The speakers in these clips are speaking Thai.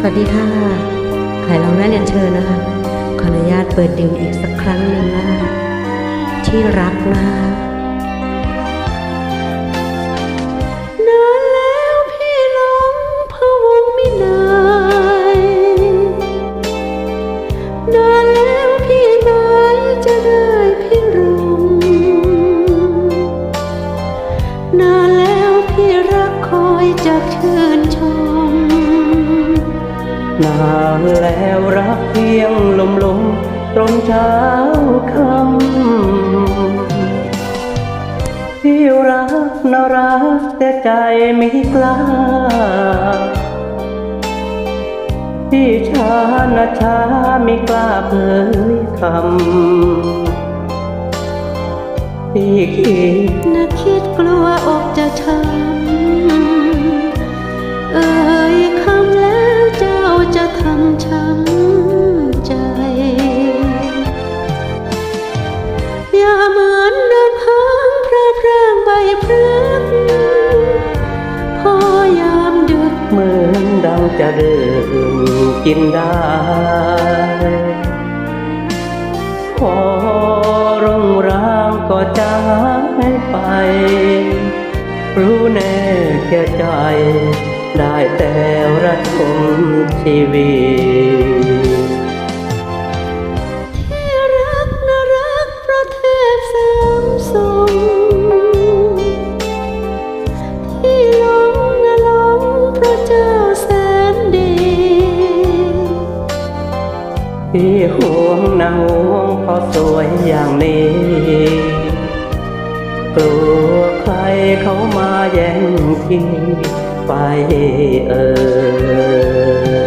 สวัสดีค่ะไข่ลองได้เรียนเชิญนะคะ ขออนุญาตเปิดดื่มอีกสักครั้งหนึ่งนะคะที่รักนะคะนานแล้วพี่หลงพะวงไม่นายนานแล้วพี่หมายจะได้พี่รมนานแล้วพี่รักคอยจากเชื่นชม นานแล้วรักเพียงลมลมตรงเช้าคำที่รักน่ารักแต่ใจไม่กล้าที่ช้านะช้าไม่กล้าเผยคำที่คิดน่าคิดกลัวอกจะช้ำ ดังจะเดิมกินได้พอรงรางก็จางไป รู้แน่แก่ใจ ได้แต่รักคมชีวิต ที่ห่วงนะห่วงเพราะสวยอย่างนี้กลัวใครเขามาแย่งที่ไปเออ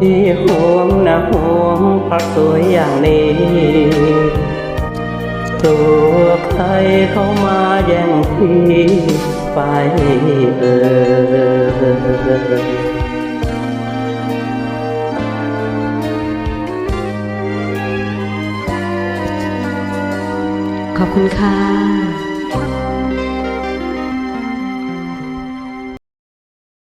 ที่ห่วงนะห่วงพราะสวยอย่างนี้กลัวใครเขามาแย่งที่ไปเอ่ยขอบคุณค่ะ